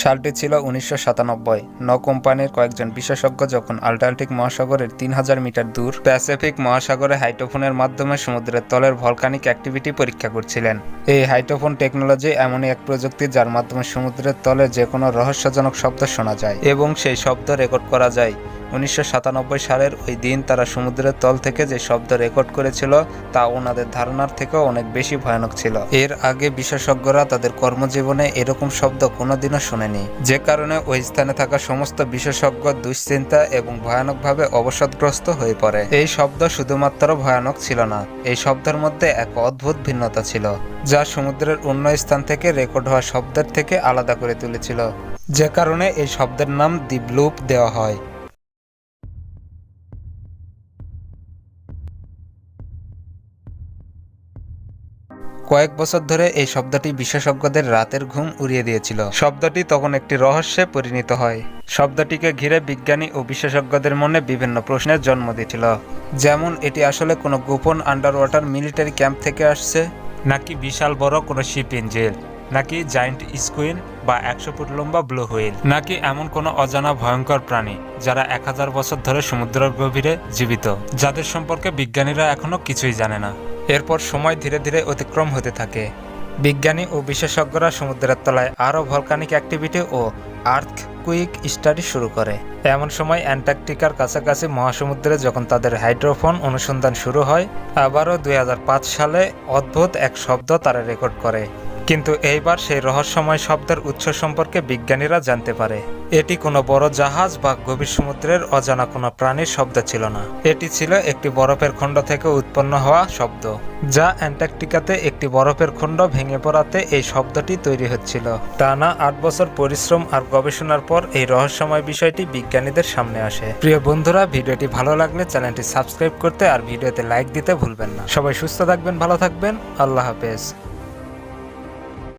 সালটি ছিল উনিশশো সাতানব্বই। নৌ কোম্পানির কয়েকজন বিশেষজ্ঞ যখন আল্টার্টিক মহাসাগরের তিন হাজার মিটার দূর প্যাসিফিক মহাসাগরে হাইটোফোনের মাধ্যমে সমুদ্রের তলের ভলকানিক অ্যাক্টিভিটি পরীক্ষা করছিলেন। এই হাইটোফোন টেকনোলজি এমনই এক প্রযুক্তি যার মাধ্যমে সমুদ্রের তলে যে কোনো রহস্যজনক শব্দ শোনা যায় এবং সেই শব্দ রেকর্ড করা যায়। উনিশশো সাতানব্বই সালের ওই দিন তারা সমুদ্রের তল থেকে যে শব্দ রেকর্ড করেছিল, তা ওনাদের ধারণার থেকেও অনেক বেশি ভয়ানক ছিল। এর আগে বিশেষজ্ঞরা তাদের কর্মজীবনে এরকম শব্দ কোনোদিনও শোনেনি। যে কারণে ওই স্থানে থাকা সমস্ত বিশেষজ্ঞ দুশ্চিন্তা এবং ভয়ানকভাবে অবসাদগ্রস্ত হয়ে পড়ে। এই শব্দ শুধুমাত্র ভয়ানক ছিল না, এই শব্দের মধ্যে এক অদ্ভুত ভিন্নতা ছিল, যা সমুদ্রের অন্য স্থান থেকে রেকর্ড হওয়া শব্দের থেকে আলাদা করে তুলেছিল। যে কারণে এই শব্দের নাম দি ব্লুপ দেওয়া হয়। কয়েক বছর ধরে এই শব্দটি বিশেষজ্ঞদের রাতের ঘুম উড়িয়ে দিয়েছিল। শব্দটি তখন একটি রহস্যে পরিণত হয়। শব্দটিকে ঘিরে বিজ্ঞানী ও বিশেষজ্ঞদের মনে বিভিন্ন প্রশ্নের জন্ম দিয়েছিল। যেমন, এটি আসলে কোনো গোপন আন্ডার ওয়াটার মিলিটারি ক্যাম্প থেকে আসছে? নাকি বিশাল বড় কোনো শিপ ইঞ্জিন নাকি জায়েন্ট স্কুইন বা একশো ফুট লম্বা ব্লু হুইল নাকি এমন কোনো অজানা ভয়ঙ্কর প্রাণী যারা এক হাজার বছর ধরে সমুদ্রের গভীরে জীবিত, যাদের সম্পর্কে বিজ্ঞানীরা এখনও কিছুই জানে না? এরপর সময় ধীরে ধীরে অতিক্রম হতে থাকে। বিজ্ঞানী ও বিশেষজ্ঞরা সমুদ্রের তলায় আরও ভলকানিক অ্যাক্টিভিটি ও আর্থ কুইক স্টাডি শুরু করে। এমন সময় অ্যান্টার্কটিকার কাছাকাছি মহাসমুদ্রে যখন তাদের হাইড্রোফোন অনুসন্ধান শুরু হয়, আবারও দু হাজার পাঁচ সালে অদ্ভুত এক শব্দ তারা রেকর্ড করে। কিন্তু এইবার সেই রহস্যময় শব্দের উৎস সম্পর্কে বিজ্ঞানীরা জানতে পারে। এটি কোনো বড় জাহাজ বা গভীর সমুদ্রের অজানা কোনো প্রাণীর শব্দ ছিল না। এটি ছিল একটি বরফের খণ্ড থেকে উৎপন্ন হওয়া শব্দ, যা অ্যান্টার্কটিকাতে একটি বরফের খণ্ড ভেঙে পড়াতে এই শব্দটি তৈরি হচ্ছিল। টানা আট বছর পরিশ্রম আর গবেষণার পর এই রহস্যময় বিষয়টি বিজ্ঞানীদের সামনে আসে। প্রিয় বন্ধুরা, ভিডিওটি ভালো লাগলে চ্যানেলটি সাবস্ক্রাইব করতে আর ভিডিওতে লাইক দিতে ভুলবেন না। সবাই সুস্থ থাকবেন, ভালো থাকবেন, আল্লাহ হাফেজ।